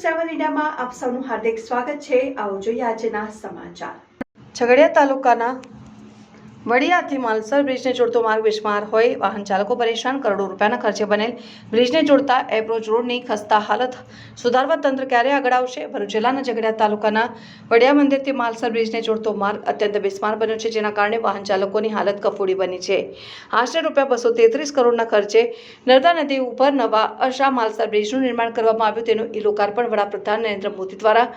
સેવન ઇન્ડિયામાં આપ સૌનું હાર્દિક સ્વાગત છે. આવો જોઈએ આજના સમાચાર. ઝઘડિયા તાલુકાના વડિયાથી માલસર બ્રિજને જોડતો માર્ગ બિસ્માર હોય, વાહન ચાલકો પરેશાન, કરોડો રૂપિયાના ખર્ચે બનેલ બ્રિજને જોડતા એપ્રોચ રોડની ખસ્તા હાલત સુધારવા તંત્ર ક્યારે આગળ આવશે? ભરૂચ જિલ્લાના ઝઘડિયા તાલુકાના વડિયા મંદિરથી માલસર બ્રિજને જોડતો માર્ગ અત્યંત બિસ્માર બન્યો છે, જેના કારણે વાહન ચાલકોની હાલત કફોડી બની છે. આશરે રૂપિયા બસો તેત્રીસ કરોડના ખર્ચે નર્મદા નદી ઉપર નવા અશા માલસર બ્રિજનું નિર્માણ કરવામાં આવ્યું, તેનું ઈ લોકાર્પણ વડાપ્રધાન નરેન્દ્ર મોદી દ્વારા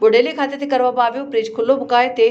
બોડેલી ખાતેથી કરવામાં આવ્યું. બ્રિજ ખુલ્લો મુકાય તે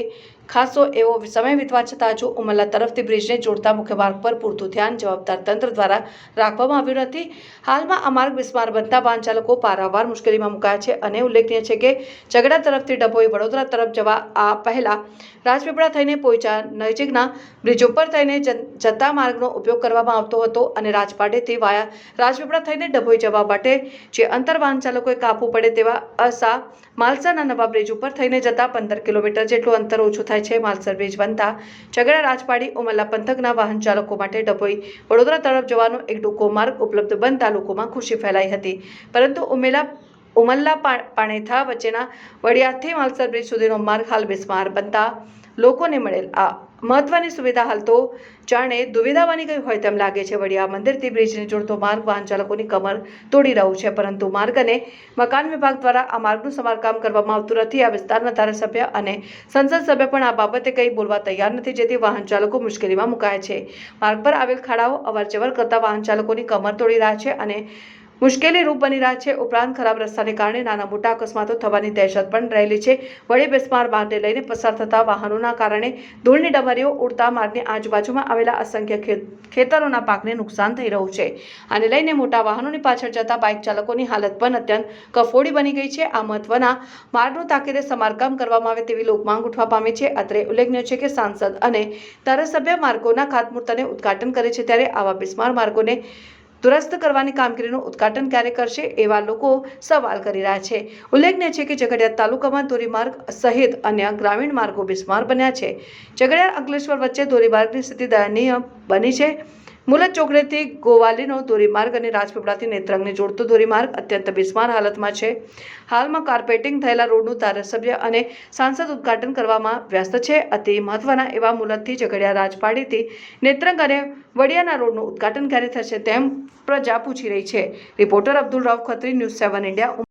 ખાસો એવો સમય વીતવા છતાં હજુ ઉમરલા તરફથી બ્રિજને જોડતા મુખ્ય માર્ગ પર પૂરતું ધ્યાન જવાબદાર તંત્ર દ્વારા રાખવામાં આવ્યું નથી. હાલમાં આ માર્ગ બિસ્માર બનતા વાહન ચાલકો પારાવાર મુશ્કેલીમાં મુકાયા છે અને ઉલ્લેખનીય છે કે ઝઘડા તરફથી ડભોઈ વડોદરા તરફ જવા આ પહેલા રાજપીપળા થઈને પોઈચા નજીકના બ્રિજ ઉપર થઈને જતા માર્ગનો ઉપયોગ કરવામાં આવતો હતો અને રાજપાટેથી વાયા રાજપીપળા થઈને ડભોઈ જવા માટે જે અંતર વાહન ચાલકોએ કાપવું પડે તેવા અસા માલસાના નવા બ્રિજ ઉપર થઈને જતા પંદર કિલોમીટર જેટલું અંતર ઓછું થાય છે. માલસર બ્રિજ બનતા ઝઘડા રાજપાડી ઉમરલા પંથકના વાહન ચાલકો માટે ડભોઈ વડોદરા તરફ જવાનો એક ટૂંકો માર્ગ ઉપલબ્ધ બનતા લોકોમાં ખુશી ફેલાઈ હતી. પરંતુ ઉમેલા ઉમલ્લા પાણેથા વચ્ચેના વડિયાથી માલસર બ્રિજ સુધીનો માર્ગ હાલ બિસ્માર બનતા લોકોને મળેલ આ મહત્વની સુવિધા હાલ તો જાણે દુવિધા બની ગઈ હોય તેમ લાગે છે. વડિયા મંદિરથી બ્રિજને જોડતો માર્ગ વાહન ચાલકોની કમર તોડી રહ્યું છે, પરંતુ માર્ગ અને મકાન વિભાગ દ્વારા આ માર્ગનું સમારકામ કરવામાં આવતું નથી. આ વિસ્તારના ધારાસભ્ય અને સંસદ સભ્ય પણ આ બાબતે કંઈ બોલવા તૈયાર નથી, જેથી વાહન ચાલકો મુશ્કેલીમાં મુકાયા છે. માર્ગ પર આવેલ ખાડાઓ અવરજવર કરતા વાહન ચાલકોની કમર તોડી રહ્યા છે અને મુશ્કેલી રૂપ બની રહ્યા છે. ઉપરાંત ખરાબ રસ્તાને કારણે નાના મોટા અકસ્માતો થવાની દહેશત પણ રહેલી છે. વડે બેસમાર માર્ગને લઈને પસાર થતા વાહનોના કારણે ધૂળની ડમરીઓ ઉડતા માર્ગની આજુબાજુમાં આવેલા અસંખ્ય ખેતરોના પાકને નુકસાન થઈ રહ્યું છે. આને લઈને મોટા વાહનોની પાછળ જતા બાઇક ચાલકોની હાલત પણ અત્યંત કફોડી બની ગઈ છે. આ મહત્વના માર્ગનું તાકીદે સમારકામ કરવામાં આવે તેવી લોકમાંગ ઉઠવા પામી છે. અત્રે ઉલ્લેખનીય છે કે સાંસદ અને ધારાસભ્ય માર્ગોના ખાતમુહૂર્તને ઉદ્ઘાટન કરે છે ત્યારે આવા બિસ્માર માર્ગોને દુરસ્ત કરવાની કામગીરીનું ઉદઘાટન ક્યારે કરશે એવા લોકો સવાલ કરી રહ્યા છે. ઉલ્લેખનીય છે કે ઝઘડિયા તાલુકામાં ધોરીમાર્ગ સહિત અન્ય ગ્રામીણ માર્ગો બિસ્માર બન્યા છે. ઝઘડિયા અંકલેશ્વર વચ્ચે ધોરીમાર્ગની સ્થિતિ દયનીય બની છે. મુલત ચોકડેથી ગોવાલીનો ધોરીમાર્ગ અને રાજપીપળાથી નેત્રંગને જોડતો ધોરીમાર્ગ અત્યંત બિસ્માર હાલતમાં છે. હાલમાં કાર્પેટિંગ થયેલા રોડનું ધારાસભ્ય અને સાંસદ ઉદ્ઘાટન કરવામાં વ્યસ્ત છે. અતિ મહત્વના એવા મુલતથી ઝઘડિયા રાજપાડીથી નેત્રંગ અને વડિયાના રોડનું ઉદ્ઘાટન ક્યારે થશે તેમ પ્રજા પૂછી રહી છે. Reporter Abdul Rao Khatri, news seven India